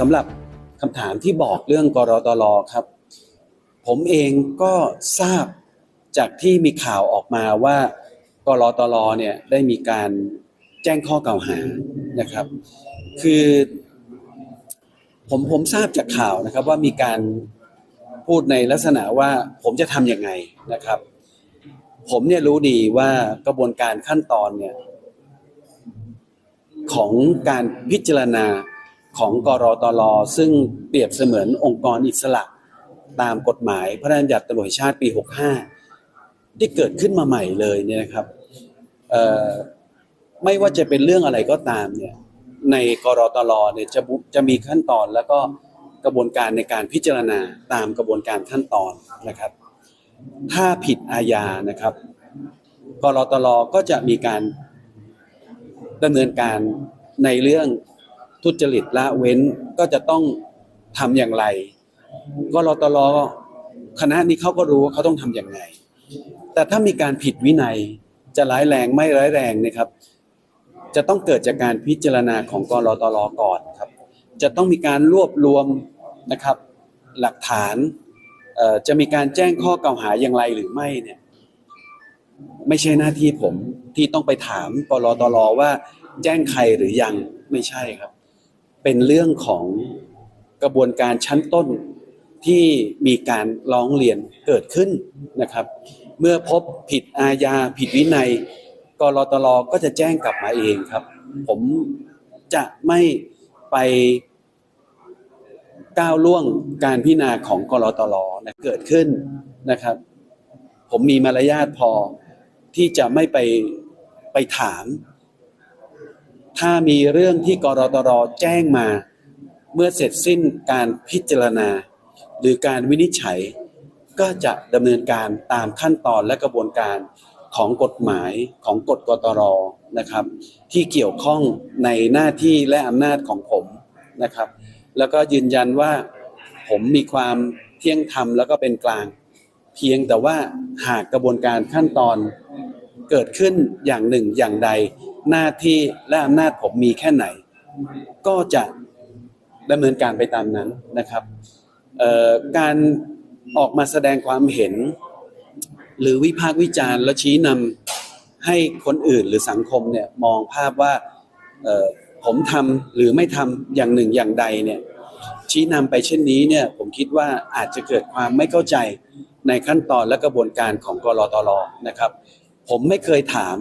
สำหรับคำถามที่บอกเรื่องกรตลครับ ผมเองก็ทราบจากที่มีข่าวออกมาว่ากรตลเนี่ยได้มีการแจ้งข้อกล่าวหานะครับ คือผมผมทราบจากข่าวนะครับว่ามีการพูดในลักษณะว่าผมจะทำยังไงนะครับ ผมเนี่ยรู้ดีว่ากระบวนการขั้นตอนเนี่ยของการพิจารณา ของกรตลซึ่งเปรียบเสมือนองค์กรอิสระตามกฎหมายพระราชบัญญัติตำรวจชาติปี 65 ที่เกิดขึ้นมาใหม่เลยเนี่ยนะครับไม่ว่าจะเป็นเรื่องอะไรก็ตามเนี่ยในกรตลเนี่ยจะจะมีขั้นตอนแล้วก็กระบวนการในการพิจารณาตามกระบวนการขั้นตอนนะครับ ถ้าผิดอาญานะครับกรตลก็จะมีการดำเนินการในเรื่อง ทุจริตละเว้นก็จะต้องทำอย่างไรกรอตลคณะนี้เขาก็รู้ว่าเขาต้องทำอย่างไรแต่ถ้ามีการผิดวินัยจะร้ายแรงไม่ร้ายแรงนะครับ จะต้องเกิดจากการพิจารณาของกรตลก่อนครับ จะต้องมีการรวบรวมนะครับ หลักฐานจะมีการแจ้งข้อกล่าวหาอย่างไรหรือไม่เนี่ยไม่ใช่หน้าที่ผมที่ต้องไปถามกรตลว่าแจ้งใครหรือยังไม่ใช่ครับ เป็นเรื่องของกระบวนการชั้นต้นที่มีการร้องเรียนเกิดขึ้นนะครับ เมื่อพบผิดอาญาผิดวินัยกรตลก็จะแจ้งกลับมาเองครับ ผมจะไม่ไปก้าวล่วงการพิจารณาของกรตลนะเกิดขึ้นนะครับ ผมมีมารยาทพอที่จะไม่ไปไปถาม ถ้ามีเรื่องที่กรตรแจ้งมา เมื่อเสร็จสิ้นการพิจารณา หรือการวินิจฉัย ก็จะดำเนินการตามขั้นตอนและกระบวนการของกฎหมายของกฎกตรนะครับ ที่เกี่ยวข้องในหน้าที่และอำนาจของผมนะครับ แล้วก็ยืนยันว่าผมมีความเที่ยงธรรมแล้วก็เป็นกลาง เพียงแต่ว่าหากกระบวนการขั้นตอนเกิดขึ้นอย่างหนึ่งอย่างใด หน้าที่และอำนาจผมมีแค่ไหน ก็จะดำเนินการไปตามนั้นนะครับการออกมาแสดงความเห็น หรือวิพากษ์วิจารณ์และชี้นำให้คนอื่นหรือสังคมเนี่ยมองภาพว่าผมทำหรือไม่ทำอย่างหนึ่งอย่างใดเนี่ยชี้นำไปเช่นนี้เนี่ยผมคิดว่าอาจจะเกิดความไม่เข้าใจในขั้นตอนและกระบวนการของกรตลนะครับ ผมไม่เคยถาม